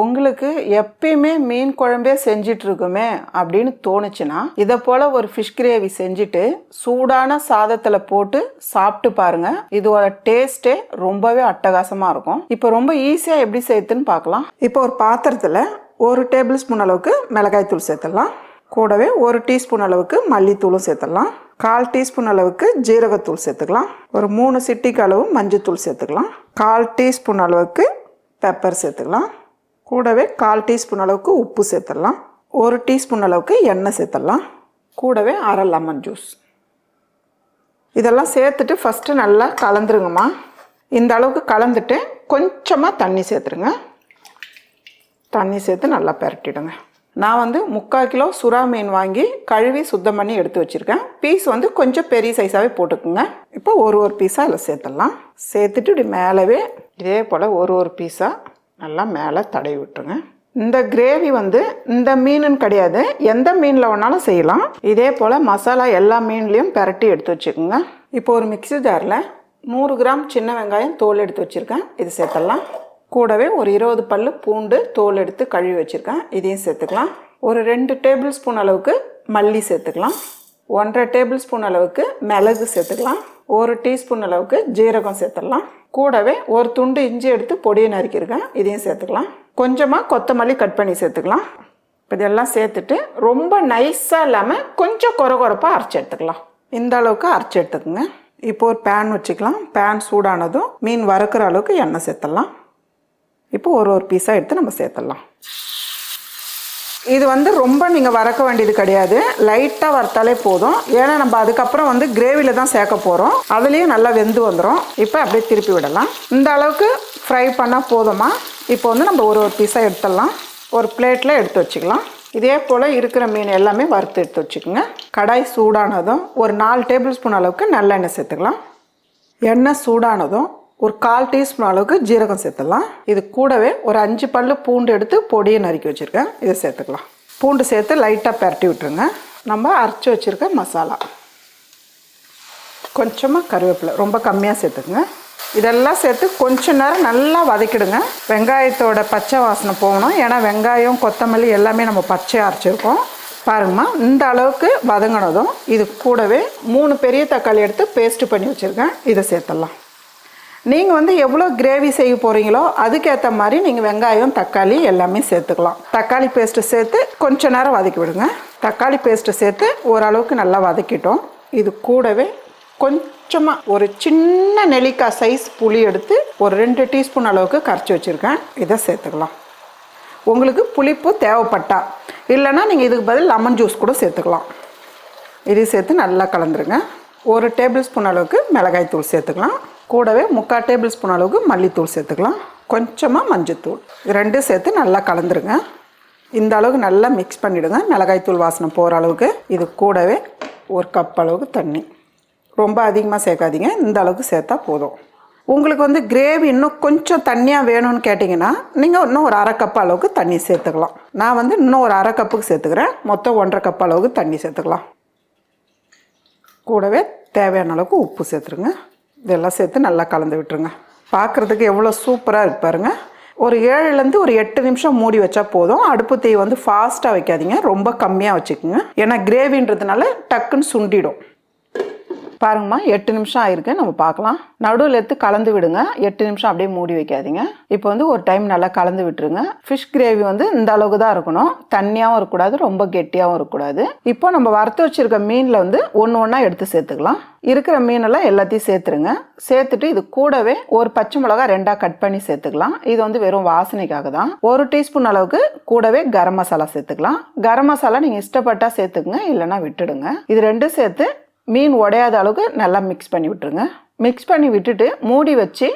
உங்களுக்கு எப்பயுமே மீன் குழம்பே செஞ்சிட்ருக்குமே அப்படின்னு தோணுச்சுன்னா இதை போல் ஒரு ஃபிஷ் கிரேவி செஞ்சுட்டு சூடான சாதத்தில் போட்டு சாப்பிட்டு பாருங்க. இதோட டேஸ்ட்டே ரொம்பவே அட்டகாசமாக இருக்கும். இப்போ ரொம்ப ஈஸியாக எப்படி சேர்த்துன்னு பார்க்கலாம். இப்போ ஒரு பாத்திரத்தில் ஒரு டேபிள் ஸ்பூன் அளவுக்கு மிளகாய் தூள் சேர்த்துடலாம். கூடவே ஒரு டீஸ்பூன் அளவுக்கு மல்லித்தூளும் சேர்த்துடலாம். கால் டீஸ்பூன் அளவுக்கு ஜீரகத்தூள் சேர்த்துக்கலாம். ஒரு மூணு சிட்டிக்கு அளவு மஞ்சத்தூள் சேர்த்துக்கலாம். கால் டீஸ்பூன் அளவுக்கு பெப்பர் சேர்த்துக்கலாம். கூடவே கால் டீஸ்பூன் அளவுக்கு உப்பு சேர்த்துடலாம். ஒரு டீஸ்பூன் அளவுக்கு எண்ணெய் சேர்த்துடலாம். கூடவே அரை லெமன் ஜூஸ். இதெல்லாம் சேர்த்துட்டு ஃபஸ்ட்டு நல்லா கலந்துருங்கம்மா. இந்த அளவுக்கு கலந்துட்டு கொஞ்சமாக தண்ணி சேர்த்துருங்க. தண்ணி சேர்த்து நல்லா பரட்டிடுங்க. நான் வந்து முக்கால் கிலோ சுறா மீன் வாங்கி கழுவி சுத்தம் பண்ணி எடுத்து வச்சுருக்கேன். பீஸ் வந்து கொஞ்சம் பெரிய சைஸாகவே போட்டுக்குங்க. இப்போ ஒரு ஒரு பீஸாக அதில் சேர்த்துடலாம். சேர்த்துட்டு இப்படி மேலவே இதே போல் ஒரு ஒரு பீஸாக நல்லா மேலே தடவி விட்டுருங்க. இந்த கிரேவி வந்து இந்த மீனுன்னு கிடையாது. எந்த மீனில் வேணாலும் செய்யலாம். இதே போல் மசாலா எல்லா மீன்லேயும் பரட்டி எடுத்து வச்சுக்கோங்க. இப்போ ஒரு மிக்ஸி ஜாரில் நூறு கிராம் சின்ன வெங்காயம் தோல் எடுத்து வச்சுருக்கேன். இது சேர்த்துடலாம். கூடவே ஒரு இருபது பல்லு பூண்டு தோல் எடுத்து கழுவி வச்சுருக்கேன். இதையும் சேர்த்துக்கலாம். ஒரு ரெண்டு டேபிள் ஸ்பூன் அளவுக்கு மல்லி சேர்த்துக்கலாம். ஒன்றரை டேபிள் ஸ்பூன் அளவுக்கு மிளகு சேர்த்துக்கலாம். ஒரு டீஸ்பூன் அளவுக்கு ஜீரகம் சேர்த்துடலாம். கூடவே ஒரு துண்டு இஞ்சி எடுத்து பொடியை நறுக்கியிருக்கேன். இதையும் சேர்த்துக்கலாம். கொஞ்சமாக கொத்தமல்லி கட் பண்ணி சேர்த்துக்கலாம். இப்போ இதெல்லாம் சேர்த்துட்டு ரொம்ப நைஸாக இல்லாமல் கொஞ்சம் குறை குறைப்பாக அரைச்சி எடுத்துக்கலாம். இந்த அளவுக்கு அரைச்சி எடுத்துக்கோங்க. இப்போ ஒரு பேன் வச்சுக்கலாம். பேன் சூடானதும் மீன் வறுக்கிற அளவுக்கு எண்ணெய் சேர்த்துடலாம். இப்போ ஒரு ஒரு பீஸாக எடுத்து நம்ம சேர்த்துடலாம். இது வந்து ரொம்ப நீங்கள் வறக்க வேண்டியது கிடையாது. லைட்டாக வறுத்தாலே போதும். ஏன்னா நம்ம அதுக்கப்புறம் வந்து கிரேவியில் தான் சேர்க்க போகிறோம் அதுலேயும் நல்லா வெந்து வந்துடும் இப்போ அப்படியே திருப்பி விடலாம். இந்த அளவுக்கு ஃப்ரை பண்ணால் போதுமா? இப்போ வந்து நம்ம ஒரு ஒரு பீஸாக எடுத்துடலாம். ஒரு பிளேட்டில் எடுத்து வச்சுக்கலாம். இதே போல் இருக்கிற மீன் எல்லாமே வறுத்து எடுத்து வச்சுக்கோங்க. கடாய் சூடானதும் ஒரு நாலு டேபிள் ஸ்பூன் அளவுக்கு நல்லெண்ணெய் சேர்த்துக்கலாம். எண்ணெய் சூடானதும் ஒரு கால் டீஸ்பூன் அளவுக்கு ஜீரகம் சேர்த்துடலாம். இது கூடவே ஒரு அஞ்சு பல்லு பூண்டு எடுத்து பொடியை நறுக்கி வச்சுருக்கேன். இதை சேர்த்துக்கலாம். பூண்டு சேர்த்து லைட்டாக பரட்டி விட்டுருங்க. நம்ம அரைச்சி வச்சுருக்க மசாலா. கொஞ்சமாக கருவேப்பிலை ரொம்ப கம்மியாக சேர்த்துக்குங்க. இதெல்லாம் சேர்த்து கொஞ்ச நேரம் நல்லா வதக்கிடுங்க. வெங்காயத்தோட பச்சை வாசனை போகணும். ஏன்னா வெங்காயம் கொத்தமல்லி எல்லாமே நம்ம பச்சையாக அரைச்சிருக்கோம். பாருங்கம்மா இந்த அளவுக்கு வதங்கினதும் இது கூடவே மூணு பெரிய தக்காளி எடுத்து பேஸ்ட்டு பண்ணி வச்சுருக்கேன். இதை சேர்த்துடலாம். நீங்கள் வந்து எவ்வளோ கிரேவி செய்ய போகிறீங்களோ அதுக்கேற்ற மாதிரி நீங்கள் வெங்காயம் தக்காளி எல்லாமே சேர்த்துக்கலாம். தக்காளி பேஸ்ட்டு சேர்த்து கொஞ்ச நேரம் வதக்கி விடுங்க. தக்காளி பேஸ்ட்டு சேர்த்து ஓரளவுக்கு நல்லா வதக்கிட்டோம். இது கூடவே கொஞ்சமாக ஒரு சின்ன நெல்லிக்காய் சைஸ் புளி எடுத்து ஒரு ரெண்டு டீஸ்பூன் அளவுக்கு கரைச்சி வச்சுருக்கேன். இதை சேர்த்துக்கலாம். உங்களுக்கு புளிப்பு தேவைப்பட்டா இல்லைன்னா நீங்கள் இதுக்கு பதில் லெமன் ஜூஸ் கூட சேர்த்துக்கலாம். இதையும் சேர்த்து நல்லா கலந்துருங்க. ஒரு டேபிள் ஸ்பூன் அளவுக்கு மிளகாய் தூள் சேர்த்துக்கலாம். கூடவே முக்கால் டேபிள் ஸ்பூன் அளவுக்கு மல்லித்தூள் சேர்த்துக்கலாம். கொஞ்சமாக மஞ்சத்தூள். ரெண்டும் சேர்த்து நல்லா கலந்துருங்க. இந்த அளவுக்கு நல்லா மிக்ஸ் பண்ணிவிடுங்க மிளகாய் தூள் வாசனை போகிற அளவுக்கு. இது கூடவே ஒரு கப் அளவுக்கு தண்ணி. ரொம்ப அதிகமாக சேர்க்காதீங்க. இந்த அளவுக்கு சேர்த்தா போதும். உங்களுக்கு வந்து கிரேவி இன்னும் கொஞ்சம் தண்ணியாக வேணும்னு கேட்டிங்கன்னா நீங்கள் இன்னும் ஒரு அரை கப் அளவுக்கு தண்ணி சேர்த்துக்கலாம். நான் வந்து இன்னும் ஒரு அரை கப்புக்கு சேர்த்துக்கிறேன். மொத்தம் ஒன்றரை கப் அளவுக்கு தண்ணி சேர்த்துக்கலாம். கூடவே தேவையான அளவுக்கு உப்பு சேர்த்துருங்க. இதெல்லாம் சேர்த்து நல்லா கலந்து விட்டுருங்க. பார்க்குறதுக்கு எவ்வளோ சூப்பராக இருக்கு பாருங்க. ஒரு ஏழுலேருந்து ஒரு எட்டு நிமிஷம் மூடி வச்சா போதும். அடுப்பு தீ வந்து ஃபாஸ்ட்டாக வைக்காதீங்க. ரொம்ப கம்மியாக வச்சுக்கோங்க. ஏன்னா கிரேவின்றதுனால டக்குன்னு சுண்டிடும். பாருங்கம்மா எட்டு நிமிஷம் ஆயிருக்கு நம்ம பார்க்கலாம். நடுவில் எடுத்து கலந்து விடுங்க. எட்டு நிமிஷம் அப்படியே மூடி வைக்காதீங்க. இப்போ வந்து ஒரு டைம் நல்லா கலந்து விட்டுருங்க. ஃபிஷ் கிரேவி வந்து இந்த அளவுக்கு தான் இருக்கணும். தண்ணியாகவும் இருக்கக்கூடாது ரொம்ப கெட்டியாகவும் இருக்கக்கூடாது. இப்போ நம்ம வறுத்து வச்சிருக்க மீனில் வந்து ஒன்று ஒன்றா எடுத்து சேர்த்துக்கலாம். இருக்கிற மீனெல்லாம் எல்லாத்தையும் சேர்த்துருங்க. சேர்த்துட்டு இது கூடவே ஒரு பச்சை மிளகா ரெண்டாக கட் பண்ணி சேர்த்துக்கலாம். இது வந்து வெறும் வாசனைக்காக தான். ஒரு டீஸ்பூன் அளவுக்கு கூடவே கரம் மசாலா சேர்த்துக்கலாம். கரம் மசாலா நீங்கள் இஷ்டப்பட்டா சேர்த்துக்குங்க இல்லைன்னா விட்டுடுங்க. இது ரெண்டும் சேர்த்து மீன் உடையாத அளவுக்கு நல்லா மிக்ஸ் பண்ணி விட்டுருங்க. மிக்ஸ் பண்ணி விட்டுட்டு மூடி வச்சு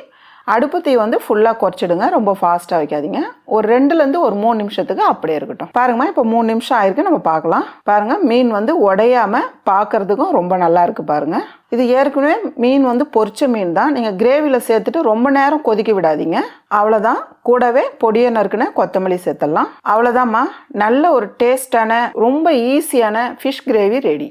அடுப்பு தீ வந்து ஃபுல்லாக குறைச்சிடுங்க. ரொம்ப ஃபாஸ்ட்டாக வைக்காதீங்க. ஒரு ரெண்டுலேருந்து ஒரு மூணு நிமிஷத்துக்கு அப்படியே இருக்கட்டும். பாருங்கம்மா இப்போ மூணு நிமிஷம் ஆயிருக்கு. நம்ம பார்க்கலாம். பாருங்க மீன் வந்து உடையாம பார்க்கறதுக்கும் ரொம்ப நல்லா இருக்குது பாருங்கள் இது ஏற்கனவே மீன் வந்து பொரிச்ச மீன் தான். நீங்கள் கிரேவியில் சேர்த்துட்டு ரொம்ப நேரம் கொதிக்க விடாதீங்க. அவ்வளோதான் கூடவே பொடியை நறுக்குன கொத்தமல்லி சேர்த்துடலாம். அவ்வளோதாம்மா நல்ல ஒரு டேஸ்டான ரொம்ப ஈஸியான ஃபிஷ் கிரேவி ரெடி